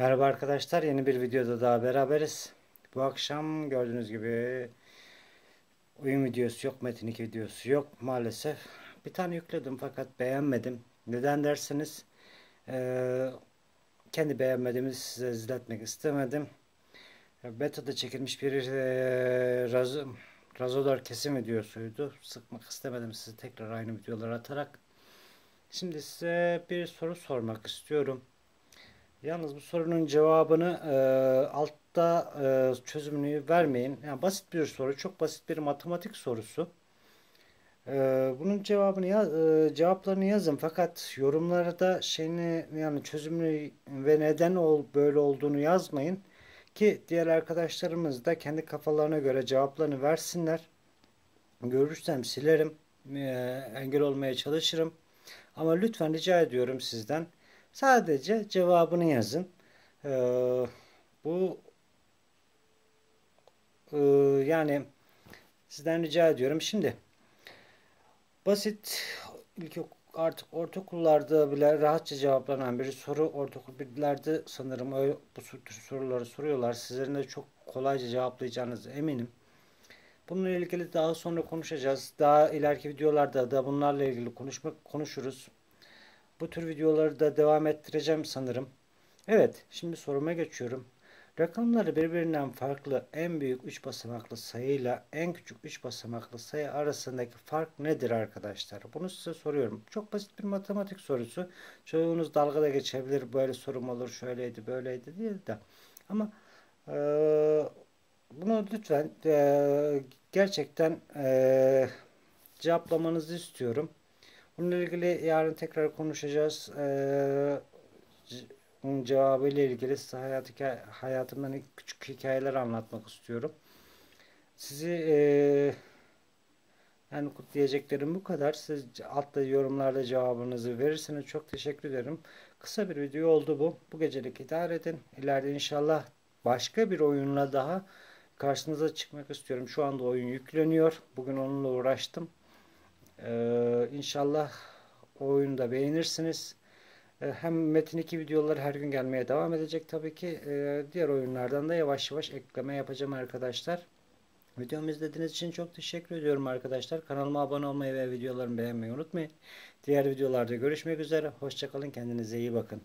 Merhaba arkadaşlar, yeni bir videoda daha beraberiz. Bu akşam gördüğünüz gibi oyun videosu yok, Metin 2 videosu yok maalesef. Bir tane yükledim fakat beğenmedim. Neden derseniz e, kendi beğenmediğimi size izletmek istemedim. Beta'da çekilmiş bir e, raz, Razodar kesim videosuydu. Sıkmak istemedim sizi tekrar aynı videolar atarak. Şimdi size bir soru sormak istiyorum. Yalnız bu sorunun cevabını e, altta e, çözümünü vermeyin. Yani basit bir soru, çok basit bir matematik sorusu. E, bunun cevabını e, cevaplarını yazın fakat yorumlarda şeyini yani çözümünü ve neden ol, böyle olduğunu yazmayın ki diğer arkadaşlarımız da kendi kafalarına göre cevaplarını versinler. Görürsem silerim, e, engel olmaya çalışırım. Ama lütfen rica ediyorum sizden Sadece cevabını yazın. Ee, bu e, yani sizden rica ediyorum. Şimdi basit ilk artık ortaokullarda bile rahatça cevaplanan bir soru. Ortaokul birlerde sanırım öyle, bu tür soruları soruyorlar. Sizlerin de çok kolayca cevaplayacağınız eminim. Bununla ilgili daha sonra konuşacağız. Daha ileriki videolarda da bunlarla ilgili konuşmak konuşuruz. Bu tür videoları da devam ettireceğim sanırım. Evet, şimdi soruma geçiyorum. Rakamları birbirinden farklı en büyük 3 basamaklı sayıyla en küçük 3 basamaklı sayı arasındaki fark nedir arkadaşlar? Bunu size soruyorum. Çok basit bir matematik sorusu. Çoğunuz dalgada geçebilir. Böyle sorum olur. Şöyleydi, böyleydi diye de. Ama e, bunu lütfen e, gerçekten e, cevaplamanızı istiyorum. Bununla ilgili yarın tekrar konuşacağız. Ee, cevabı ile ilgili size hayat hayatımdan küçük hikayeler anlatmak istiyorum. Sizi e, yani diyeceklerim bu kadar. Siz altta yorumlarda cevabınızı verirseniz çok teşekkür ederim. Kısa bir video oldu bu. Bu gecelik idare edin. İleride inşallah başka bir oyunla daha karşınıza çıkmak istiyorum. Şu anda oyun yükleniyor. Bugün onunla uğraştım. Ee, inşallah oyunu da beğenirsiniz. Ee, hem Metin 2 videoları her gün gelmeye devam edecek tabii ki. Ee, diğer oyunlardan da yavaş yavaş ekleme yapacağım arkadaşlar. Videomu izlediğiniz için çok teşekkür ediyorum arkadaşlar. Kanalıma abone olmayı ve videolarımı beğenmeyi unutmayın. Diğer videolarda görüşmek üzere. Hoşçakalın. Kendinize iyi bakın.